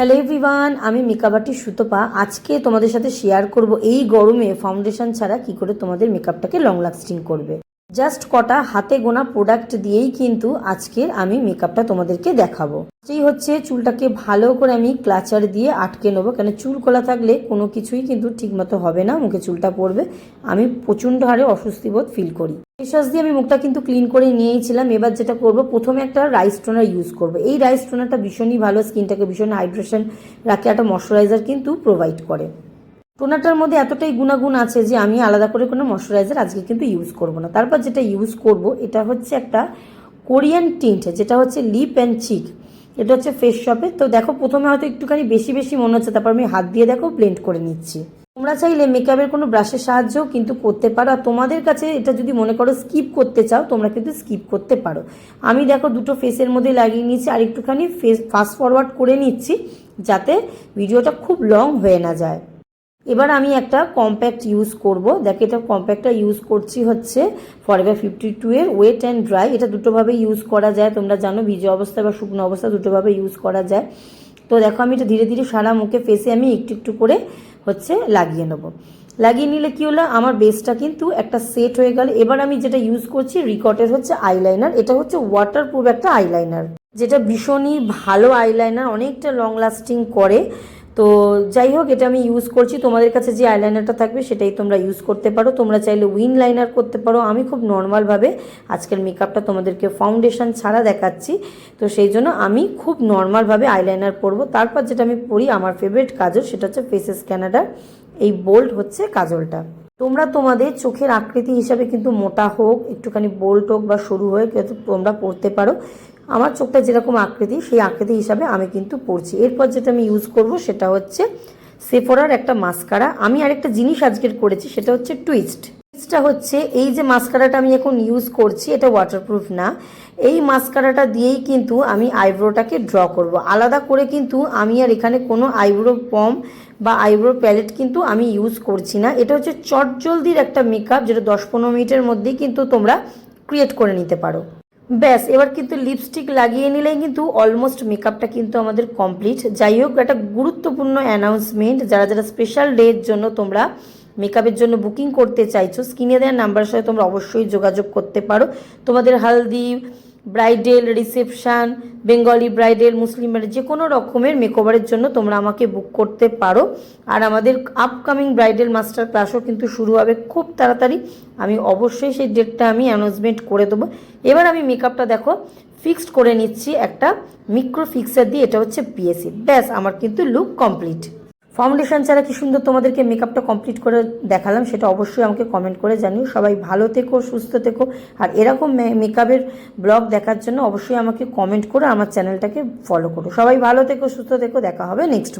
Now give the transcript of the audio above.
Hello everyone আমি makeup Sutapa. আজকে তোমাদের সাথে শেয়ার করব এই গরমে ফাউন্ডেশন ছাড়া কি করে তোমাদের মেকআপটাকে লং লাস্টিং করবে। জাস্ট কটা হাতে গোনা প্রোডাক্ট দিয়েই কিন্তু আজকের আমি মেকআপটা তোমাদেরকে দেখাবো। সেই হচ্ছে চুলটাকে ভালো করে আমি ক্লাচার দিয়ে আটকে নেব কেন চুল খোলা থাকলে কোনো কিছুই কিন্তু ঠিকমতো হবে না, মুখে চুলটা পড়বে। আমি প্রচণ্ড হারে অস্বস্তি বোধ ফিল করি ফেসওয়াশ দিয়ে আমি মুখটা কিন্তু ক্লিন করে নিয়েছিলাম। এবার যেটা করব, প্রথমে একটা রাইস টোনার ইউজ করব। এই রাইস টোনারটা ভীষণই ভালো স্কিনটাকে ভীষণ হাইড্রেশন রাখে, একটা ময়শ্চারাইজার কিন্তু প্রোভাইড করে। টোনারটার মধ্যে এতটাই গুণাগুণ আছে যে আমি আলাদা করে কোনো ময়শ্চারাইজার আজকে কিন্তু ইউজ করব না। তারপর যেটা ইউজ করব, এটা হচ্ছে একটা কোরিয়ান টিন্ট, যেটা হচ্ছে লিপ অ্যান্ড চিক এটা হচ্ছে ফেস শপে তো দেখো, প্রথমে হয়তো একটুখানি বেশি বেশি মনে হচ্ছে, তারপর আমি হাত দিয়ে দেখো ব্লেন্ড করে নিচ্ছি। তোমরা চাইলে মেকআপের কোনো ব্রাশের সাহায্যও কিন্তু করতে পারো। আর তোমাদের কাছে এটা যদি মনে করো স্কিপ করতে চাও, তোমরা কিন্তু স্কিপ করতে পারো। আমি দেখো দুটো ফেসের মধ্যে লাগিয়ে নিচ্ছি আর একটুখানি ফেস ফাস্ট ফরওয়ার্ড করে নিচ্ছি, যাতে ভিডিওটা খুব লং হয়ে না যায়। এবার আমি একটা কম্প্যাক্ট ইউজ করব। দেখ, এটা কম্প্যাক্টটা ইউজ করছি হচ্ছে ফরএভার ফিফটি টু এর ওয়েট অ্যান্ড ড্রাই এটা দুটোভাবে ইউজ করা যায়, তোমরা জানো ভিজে অবস্থা বা শুকনো অবস্থা দুটোভাবে ইউজ করা যায়। তো দেখো, আমি এটা ধীরে ধীরে সারা মুখে ফেসে আমি একটু একটু করে হচ্ছে লাগিয়ে নেব। লাগিয়ে নিলে কি হলো? আমার বেসটা কিন্তু একটা সেট হয়ে গেল। এবার আমি যেটা ইউজ করছি রিকটের হচ্ছে আইলাইনার এটা হচ্ছে ওয়াটারপ্রুফ একটা আইলাইনার যেটা ভীষণই ভালো আইলাইনার অনেকটা লং লাস্টিং করে। তো যাই হোক, এটা আমি ইউজ করছি। তোমাদের কাছে যে আইলাইনারটা থাকবে, সেটাই তোমরা ইউজ করতে পারো। তোমরা চাইলে উইন লাইনার করতে পারো। আমি খুব নর্মালভাবে আজকের মেকআপটা তোমাদেরকে ফাউন্ডেশন ছাড়া দেখাচ্ছি। তো সেই জন্য আমি খুব নর্মালভাবে আইলাইনার পরবো। তারপর যেটা আমি পরি, আমার ফেভারিট কাজল, সেটা হচ্ছে ফেসেস ক্যানাডার এই বোল্ড হচ্ছে কাজলটা। তোমরা তোমাদের চোখের আকৃতি হিসাবে কিন্তু মোটা হোক, একটুখানি বোল্ট হোক বা সরু কিন্তু তোমরা পড়তে পারো। আমার চোখটা যেরকম আকৃতি, সেই আকৃতি হিসাবে আমি কিন্তু পড়ছি এরপর যেটা আমি ইউজ করব সেটা হচ্ছে সেফোরার একটা মাস্কারা আমি আরেকটা জিনিস আজকের করেছি, সেটা হচ্ছে টুইস্ট টুইস্টটা হচ্ছে এই যে মাস্কারাটা আমি এখন ইউজ করছি, এটা ওয়াটারপ্রুফ না। এই মাস্কারাটা দিয়েই কিন্তু আমি আইব্রোটাকে ড্র করব। আলাদা করে কিন্তু আমি আর এখানে কোনো আইব্রো পম বা আইব্রো প্যালেট কিন্তু আমি ইউজ করছি না। এটা হচ্ছে চটজলদির একটা মেকআপ যেটা দশ পনেরো মিনিটের মধ্যেই কিন্তু তোমরা ক্রিয়েট করে নিতে পারো। ব্যাস, এবার কিন্তু লিপস্টিক লাগিয়ে নিলেই কিন্তু অলমোস্ট মেকআপটা কিন্তু আমাদের কমপ্লিট যাই হোক, একটা গুরুত্বপূর্ণ অ্যানাউন্সমেন্ট যারা যারা স্পেশাল ডের জন্য তোমরা মেকআপের জন্য বুকিং করতে চাইছো স্ক্রিনে দেওয়ার নাম্বারের সাথে তোমরা অবশ্যই যোগাযোগ করতে পারো। তোমাদের haldi bridal, reception, Bengali bridal Muslim bridal যে কোনো রকমের মেকওভারের জন্য তোমরা আমাকে বুক করতে পারো। আর আমাদের আপকামিং ব্রাইডেল মাস্টার ক্লাসও কিন্তু শুরু হবে খুব তাড়াতাড়ি। আমি অবশ্যই সেই ডেটটা আমি অ্যানাউন্সমেন্ট করে দেবো। এবার আমি মেকআপটা দেখো ফিক্সড করে নিচ্ছি একটা মিক্রো ফিক্সার দিয়ে, এটা হচ্ছে পিএসি ব্যাস, আমার কিন্তু লুক কমপ্লিট ফাউন্ডেশন ছাড়া কি সুন্দর তোমাদেরকে মেকআপটা কমপ্লিট করে দেখালাম, সেটা অবশ্যই আমাকে কমেন্ট করে জানিও। সবাই ভালো থেকো, সুস্থ থেকো। আর এরকম মেকআপের ব্লগ দেখার জন্য অবশ্যই আমাকে কমেন্ট করে আমার চ্যানেলটাকে ফলো করো। সবাই ভালো থেকো, সুস্থ থেকো, দেখা হবে নেক্সট